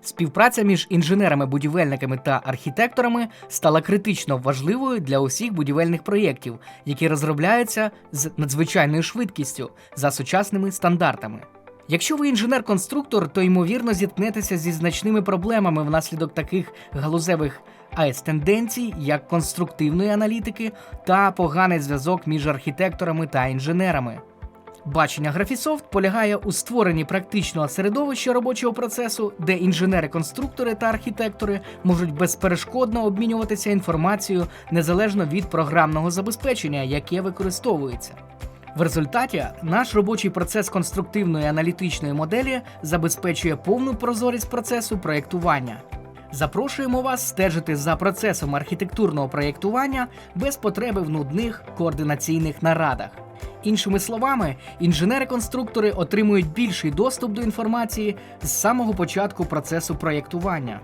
Співпраця між інженерами-будівельниками та архітекторами стала критично важливою для усіх будівельних проєктів, які розробляються з надзвичайною швидкістю за сучасними стандартами. Якщо ви інженер-конструктор, то ймовірно зіткнетеся зі значними проблемами внаслідок таких галузевих АЕС-тенденцій, як конструктивної аналітики та поганий зв'язок між архітекторами та інженерами. Бачення Graphisoft полягає у створенні практичного середовища робочого процесу, де інженери-конструктори та архітектори можуть безперешкодно обмінюватися інформацією незалежно від програмного забезпечення, яке використовується. В результаті наш робочий процес конструктивної аналітичної моделі забезпечує повну прозорість процесу проєктування. Запрошуємо вас стежити за процесом архітектурного проєктування без потреби в нудних координаційних нарадах. Іншими словами, інженери-конструктори отримують більший доступ до інформації з самого початку процесу проєктування.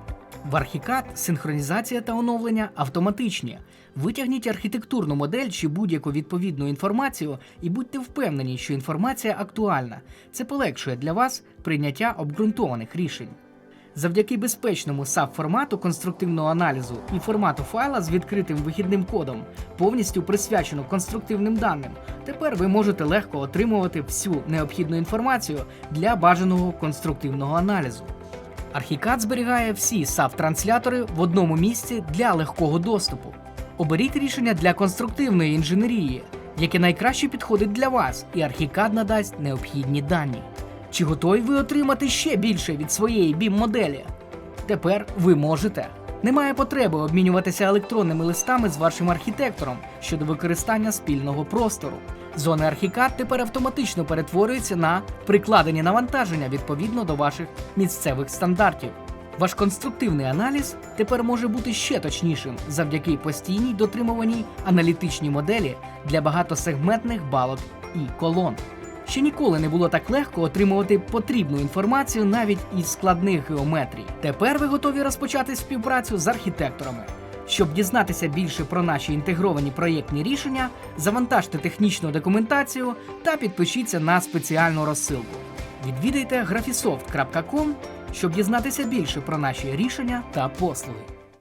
В Archicad синхронізація та оновлення автоматичні. Витягніть архітектурну модель чи будь-яку відповідну інформацію і будьте впевнені, що інформація актуальна. Це полегшує для вас прийняття обґрунтованих рішень. Завдяки безпечному SAP-формату конструктивного аналізу і формату файла з відкритим вихідним кодом, повністю присвячено конструктивним даним, тепер ви можете легко отримувати всю необхідну інформацію для бажаного конструктивного аналізу. Archicad зберігає всі SAP-транслятори в одному місці для легкого доступу. Оберіть рішення для конструктивної інженерії, яке найкраще підходить для вас, і Archicad надасть необхідні дані. Чи готові ви отримати ще більше від своєї BIM-моделі? Тепер ви можете. Немає потреби обмінюватися електронними листами з вашим архітектором щодо використання спільного простору. Зони Archicad тепер автоматично перетворюються на прикладені навантаження відповідно до ваших місцевих стандартів. Ваш конструктивний аналіз тепер може бути ще точнішим завдяки постійній дотримуваній аналітичній моделі для багатосегментних балок і колон. Ще ніколи не було так легко отримувати потрібну інформацію навіть із складних геометрій. Тепер ви готові розпочати співпрацю з архітекторами. Щоб дізнатися більше про наші інтегровані проєктні рішення, завантажте технічну документацію та підпишіться на спеціальну розсилку. Відвідайте graphisoft.com, щоб дізнатися більше про наші рішення та послуги.